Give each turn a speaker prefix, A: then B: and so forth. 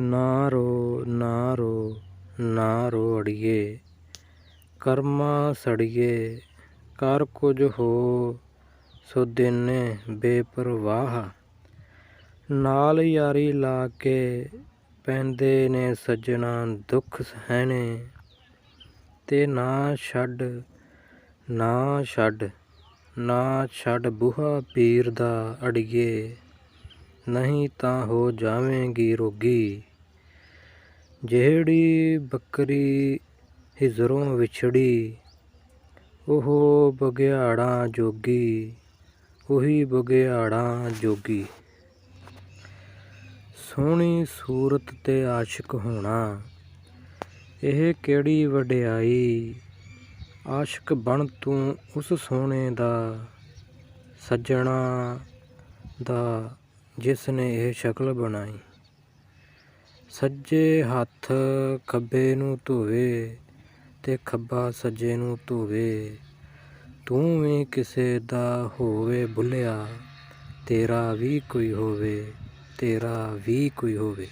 A: ਨਾ ਰੋ ਨਾ ਰੋ ਨਾ ਰੋ ਅੜੀਏ, ਕਰਮਾ ਸੜੀਏ, ਕਰ ਕੁਝ ਹੋ ਸੋ ਦਿਨੇ ਬੇਪਰਵਾਹ। ਨਾਲ ਯਾਰੀ ਲਾ ਕੇ ਪੈਂਦੇ ਨੇ ਸੱਜਣਾ ਦੁੱਖ ਸਹਿਣੇ, ਤੇ ਨਾ ਛੱਡ ਨਾ ਛੱਡ ਨਾ ਛੱਡ ਬੂਹਾ ਪੀਰ ਦਾ ਅੜੀਏ। ਨਹੀਂ ਤਾਂ ਹੋ ਜਾਵੇਂਗੀ ਰੋਗੀ। ਜਿਹੜੀ ਬੱਕਰੀ ਹਿਜਰੋਂ ਵਿਛੜੀ, ਉਹ ਬਗਿਆੜਾਂ ਜੋਗੀ, ਉਹੀ ਬਗਿਆੜਾਂ ਜੋਗੀ। ਸੋਹਣੀ ਸੂਰਤ ਤੇ ਆਸ਼ਿਕ ਹੋਣਾ, ਇਹ ਕਿਹੜੀ ਵਡਿਆਈ? ਆਸ਼ਿਕ ਬਣ ਤੂੰ ਉਸ ਸੋਹਣੇ ਦਾ, ਸੱਜਣਾ ਦਾ। ਜਿਸ ਨੇ ਇਹ ਸ਼ਕਲ ਬਣਾਈ। ਸੱਜੇ ਹੱਥ ਖੱਬੇ ਨੂੰ ਧੋਵੇ ਤੇ ਖੱਬਾ ਸੱਜੇ ਨੂੰ ਧੋਵੇ। ਤੂੰ ਵੀ ਕਿਸੇ ਦਾ ਹੋਵੇ ਭੁੱਲਿਆ ਤੇਰਾ ਵੀ ਕੋਈ ਹੋਵੇ, ਤੇਰਾ ਵੀ ਕੋਈ ਹੋਵੇ।